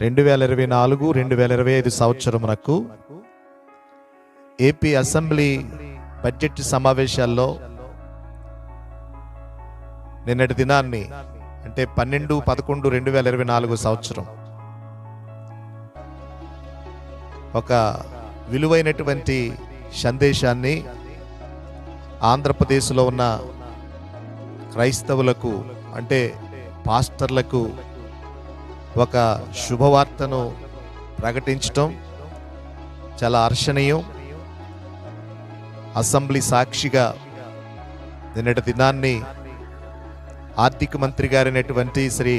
రెండు వేల ఇరవై నాలుగు రెండు వేల ఇరవై ఐదు సంవత్సరమునకు ఏపీ అసెంబ్లీ బడ్జెట్ సమావేశాల్లో నిన్నటి దినాన్ని అంటే పన్నెండు పదకొండు రెండు వేల ఇరవై నాలుగు సంవత్సరం ఒక విలువైనటువంటి సందేశాన్ని ఆంధ్రప్రదేశ్లో ఉన్న క్రైస్తవులకు అంటే పాస్టర్లకు ఒక శుభవార్తను ప్రకటించటం చాలా హర్షణీయం. అసెంబ్లీ సాక్షిగా నిన్నటి దినాన్ని ఆర్థిక మంత్రి గారైనటువంటి శ్రీ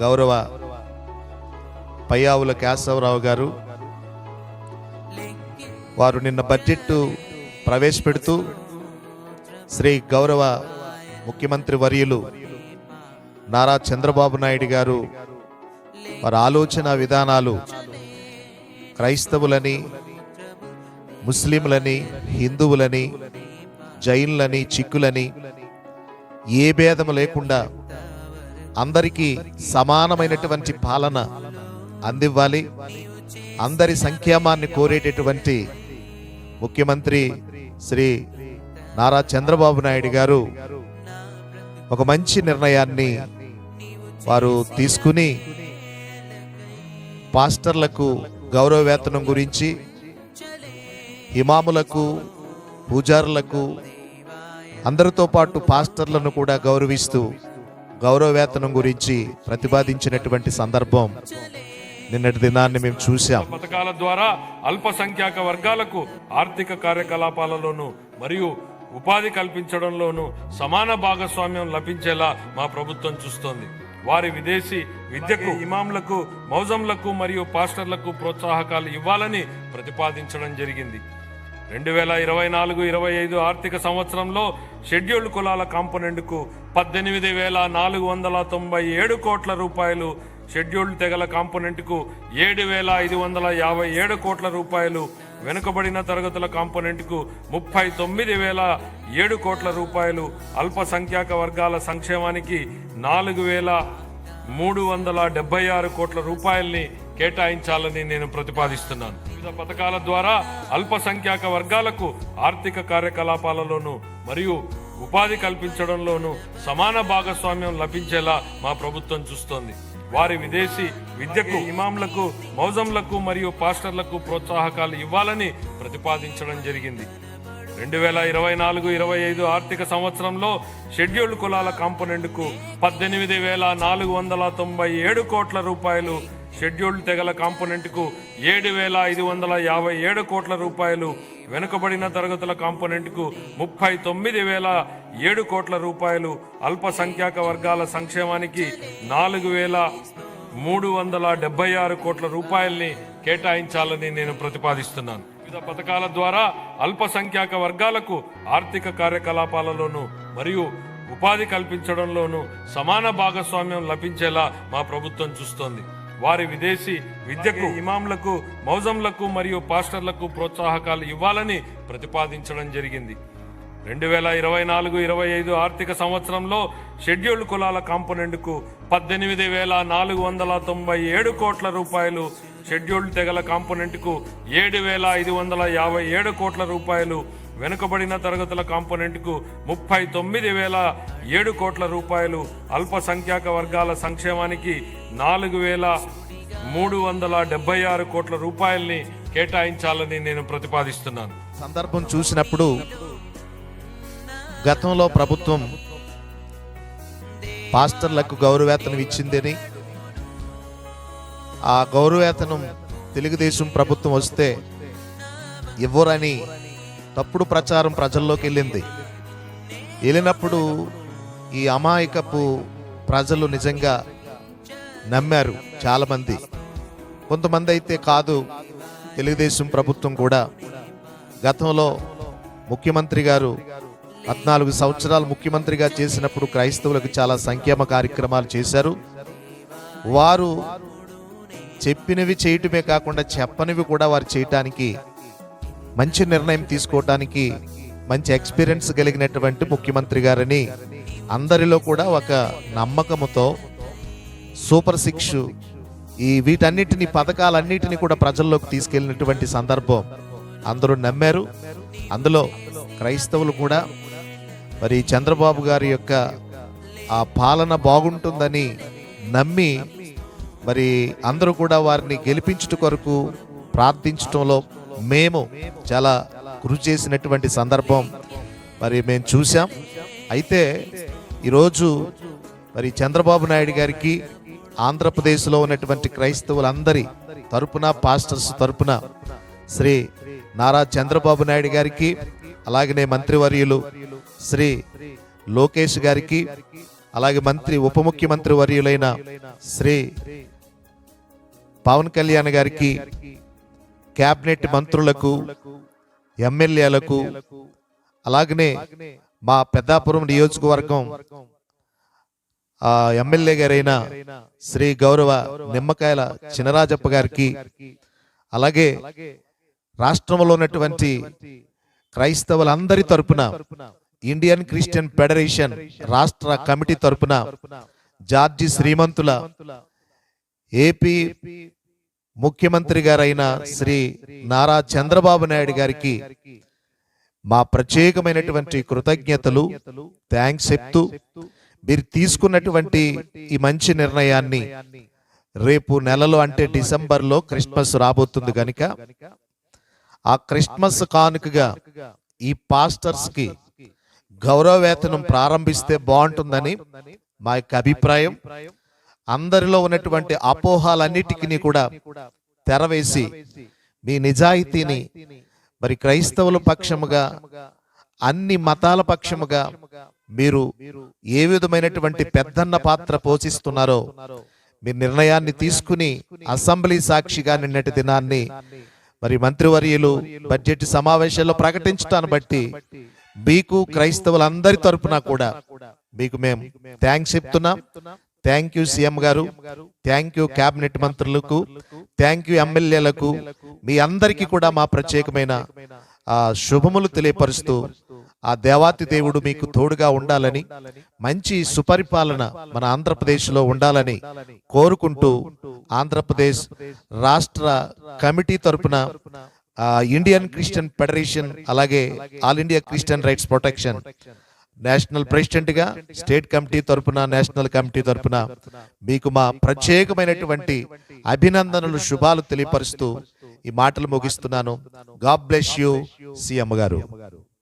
గౌరవ పయ్యావుల కేశవరావు గారు వారు నిన్న బడ్జెట్ ప్రవేశపెడుతూ శ్రీ గౌరవ ముఖ్యమంత్రి వర్యులు నారా చంద్రబాబు నాయుడు గారు వారి ఆలోచన విధానాలు క్రైస్తవులని ముస్లింలని హిందువులని జైన్లని చిక్కులని ఏ భేదము లేకుండా అందరికీ సమానమైనటువంటి పాలన అందివ్వాలి. అందరి సంక్షేమాన్ని కోరేటటువంటి ముఖ్యమంత్రి శ్రీ నారా చంద్రబాబు నాయుడు గారు ఒక మంచి నిర్ణయాన్ని వారు తీసుకుని పాస్టర్లకు గౌరవ వేతనం గురించి ఇమాములకు పూజారులకు అందరితో పాటు పాస్టర్లను కూడా గౌరవిస్తూ గౌరవ వేతనం గురించి ప్రతిపాదించినటువంటి సందర్భం నిన్నటి దినాన్ని మేము చూసాం పథకాల ద్వారా అల్పసంఖ్యాక వర్గాలకు ఆర్థిక కార్యకలాపాలలోనూ మరియు ఉపాధి కల్పించడంలోనూ సమాన భాగస్వామ్యం లభించేలా మా ప్రభుత్వం చూస్తోంది. వారి విదేశీ విద్యకు ఇమాంలకు మౌజంలకు మరియు పాస్టర్లకు ప్రోత్సాహకాలు ఇవ్వాలని ప్రతిపాదించడం జరిగింది. రెండు వేల ఇరవై నాలుగు ఇరవై ఐదు ఆర్థిక సంవత్సరంలో షెడ్యూల్డ్ కులాల కాంపోనెంట్కు పద్దెనిమిది వేల నాలుగు వందల తొంభై ఏడు కోట్ల రూపాయలు షెడ్యూల్డ్ తెగల కాంపోనెంట్కు ఏడు వేల ఐదు వందల యాభై ఏడు కోట్ల రూపాయలు వెనుకబడిన తరగతుల కాంపోనెంట్కు ముప్పై తొమ్మిది వేల ఏడు కోట్ల రూపాయలు అల్పసంఖ్యాక వర్గాల సంక్షేమానికి నాలుగు వేల మూడు వందల డెబ్బై ఆరు కోట్ల రూపాయల్ని కేటాయించాలని నేను ప్రతిపాదిస్తున్నాను. వివిధ పథకాల ద్వారా అల్పసంఖ్యాక వర్గాలకు ఆర్థిక కార్యకలాపాలలోనూ మరియు ఉపాధి కల్పించడంలోనూ సమాన భాగస్వామ్యం లభించేలా మా ప్రభుత్వం చూస్తోంది. వారి విదేశీ విద్యకు ఇమాంలకు మౌజంలకు మరియు పాస్టర్లకు ప్రోత్సాహకాలు ఇవ్వాలని ప్రతిపాదించడం జరిగింది. రెండు వేల ఇరవై నాలుగు ఇరవై ఐదు ఆర్థిక సంవత్సరంలో షెడ్యూల్డ్ కులాల కాంపోనెంట్కు పద్దెనిమిది వేల నాలుగు వందల తొంభై ఏడు కోట్ల రూపాయలు షెడ్యూల్డ్ తెగల కాంపోనెంట్కు ఏడు వేల ఐదు వందల యాభై ఏడు కోట్ల రూపాయలు వెనుకబడిన తరగతుల కాంపోనెంట్కు ముప్పై తొమ్మిది వేల ఏడు కోట్ల రూపాయలు అల్పసంఖ్యాక వర్గాల సంక్షేమానికి నాలుగు వేల మూడు వందల డెబ్బై ఆరు కోట్ల రూపాయల్ని కేటాయించాలని నేను ప్రతిపాదిస్తున్నాను. వివిధ పథకాల ద్వారా అల్పసంఖ్యాక వర్గాలకు ఆర్థిక కార్యకలాపాలలోనూ మరియు ఉపాధి కల్పించడంలోనూ సమాన భాగస్వామ్యం లభించేలా మా ప్రభుత్వం చూస్తోంది. వారి విదేశీ విద్యకు ఇమాంలకు మౌజంలకు మరియు పాస్టర్లకు ప్రోత్సాహకాలు ఇవ్వాలని ప్రతిపాదించడం జరిగింది. రెండు వేల ఇరవై నాలుగు ఇరవై ఐదు ఆర్థిక సంవత్సరంలో షెడ్యూల్డ్ కులాల కాంపోనెంట్కు పద్దెనిమిది వేల నాలుగు వందల తొంభై ఏడు కోట్ల రూపాయలు షెడ్యూల్డ్ తెగల కాంపోనెంట్కు ఏడు వేల ఐదు వందల యాభై ఏడు కోట్ల రూపాయలు వెనుకబడిన తరగతుల కాంపోనెంట్కు ముప్పై తొమ్మిది వేల ఏడు కోట్ల రూపాయలు అల్పసంఖ్యాక వర్గాల సంక్షేమానికి నాలుగు వేల మూడు వందల డెబ్బై ఆరు కోట్ల రూపాయల్ని కేటాయించాలని నేను ప్రతిపాదిస్తున్నాను. సందర్భం చూసినప్పుడు గతంలో ప్రభుత్వం పాస్టర్లకు గౌరవేతనం ఇచ్చిందని ఆ గౌరవేతనం తెలుగుదేశం ప్రభుత్వం వస్తే ఇవ్వరని తప్పుడు ప్రచారం ప్రజల్లోకి వెళ్ళింది. వెళ్ళినప్పుడు ఈ అమాయకపు ప్రజలు నిజంగా నమ్మారు చాలామంది. కొంతమంది అయితే కాదు తెలుగుదేశం ప్రభుత్వం కూడా. గతంలో ముఖ్యమంత్రి గారు పద్నాలుగు సంవత్సరాలు ముఖ్యమంత్రిగా చేసినప్పుడు క్రైస్తవులకు చాలా సంక్షేమ కార్యక్రమాలు చేశారు. వారు చెప్పినవి చేయటమే కాకుండా చెప్పనివి కూడా వారు చేయటానికి మంచి నిర్ణయం తీసుకోవటానికి మంచి ఎక్స్పీరియన్స్ కలిగినటువంటి ముఖ్యమంత్రి గారని అందరిలో కూడా ఒక నమ్మకముతో సూపర్ సిక్స్ ఈ వీటన్నిటిని పథకాలన్నిటిని కూడా ప్రజల్లోకి తీసుకెళ్ళినటువంటి సందర్భం అందరూ నమ్మారు. అందులో క్రైస్తవులు కూడా మరి చంద్రబాబు గారి యొక్క ఆ పాలన బాగుంటుందని నమ్మి మరి అందరూ కూడా వారిని గెలిపించుట కొరకు ప్రార్థించటంలో మేము చాలా కృషి చేసినటువంటి సందర్భం మరి మేము చూసాం అయితే ఈరోజు మరి చంద్రబాబు నాయుడు గారికి ఆంధ్రప్రదేశ్లో ఉన్నటువంటి క్రైస్తవులందరి తరపున పాస్టర్స్ తరపున శ్రీ నారా చంద్రబాబు నాయుడు గారికి అలాగనే మంత్రివర్యులు శ్రీ లోకేష్ గారికి అలాగే మంత్రి ఉప ముఖ్యమంత్రి వర్యులైన శ్రీ పవన్ కళ్యాణ్ గారికి క్యాబినెట్ మంత్రులకు ఎమ్మెల్యేలకు అలాగనే మా పెద్దాపురం నియోజకవర్గం ఎమ్మెల్యే గారైన శ్రీ గౌరవ నిమ్మకాయల చినరాజప్ప గారికి అలాగే రాష్ట్రంలో ఉన్నటువంటి క్రైస్తవులందరి తరపున ఇండియన్ క్రిస్టియన్ ఫెడరేషన్ రాష్ట్ర కమిటీ తరపున జార్జి శ్రీమంతుల ఏపీ ముఖ్యమంత్రి గారైన శ్రీ నారా చంద్రబాబు నాయుడు గారికి మా ప్రత్యేకమైనటువంటి కృతజ్ఞతలు థ్యాంక్స్ చెప్తూ మీరు తీసుకున్నటువంటి ఈ మంచి నిర్ణయాన్ని రేపు నెలలో అంటే డిసెంబర్లో క్రిస్మస్ రాబోతుంది కనుక ఆ క్రిస్మస్ కానుకగా ఈ పాస్టర్స్కి గౌరవవేతనం గౌరవ వేతనం ప్రారంభిస్తే బాగుంటుందని మా యొక్క అభిప్రాయం. అందరిలో ఉన్నటువంటి అపోహాలన్నిటికీ కూడా తెరవేసి మీ నిజాయితీని మరి క్రైస్తవుల పక్షముగా అన్ని మతాల పక్షముగా మీరు ఏ విధమైనటువంటి పెద్దన్న పాత్ర పోషిస్తున్నారో మీ నిర్ణయాన్ని తీసుకుని అసెంబ్లీ సాక్షిగా నిన్నటి దినాన్ని మరి మంత్రివర్యులు బడ్జెట్ సమావేశాల్లో ప్రకటించడాన్ని బట్టి మీకు క్రైస్తవులందరి తరపున కూడా మీకు మేము థ్యాంక్స్ చెప్తున్నాం. థ్యాంక్ యూ సీఎం గారు. థ్యాంక్ యూ కేబినెట్ మంత్రులకు థ్యాంక్ యూ ఎమ్మెల్యేలకు మీ అందరికీ కూడా మా ప్రత్యేకమైన శుభములు తెలియపరుస్తూ ఆ దేవాతి దేవుడు మీకు తోడుగా ఉండాలని మంచి సుపరిపాలన మన ఆంధ్రప్రదేశ్లో ఉండాలని కోరుకుంటూ ఆంధ్రప్రదేశ్ రాష్ట్ర కమిటీ తరపున ఇండియన్ క్రిస్టియన్ ఫెడరేషన్ అలాగే all India Christian rights protection national ప్రెసిడెంట్గా స్టేట్ కమిటీ తరపున నేషనల్ కమిటీ తరపున మీకు మా ప్రత్యేకమైనటువంటి అభినందనలు శుభాలు తెలియపరుస్తూ ఈ మాటలు ముగిస్తున్నాను. గాడ్ బ్లెస్ యూ సీఎం గారు.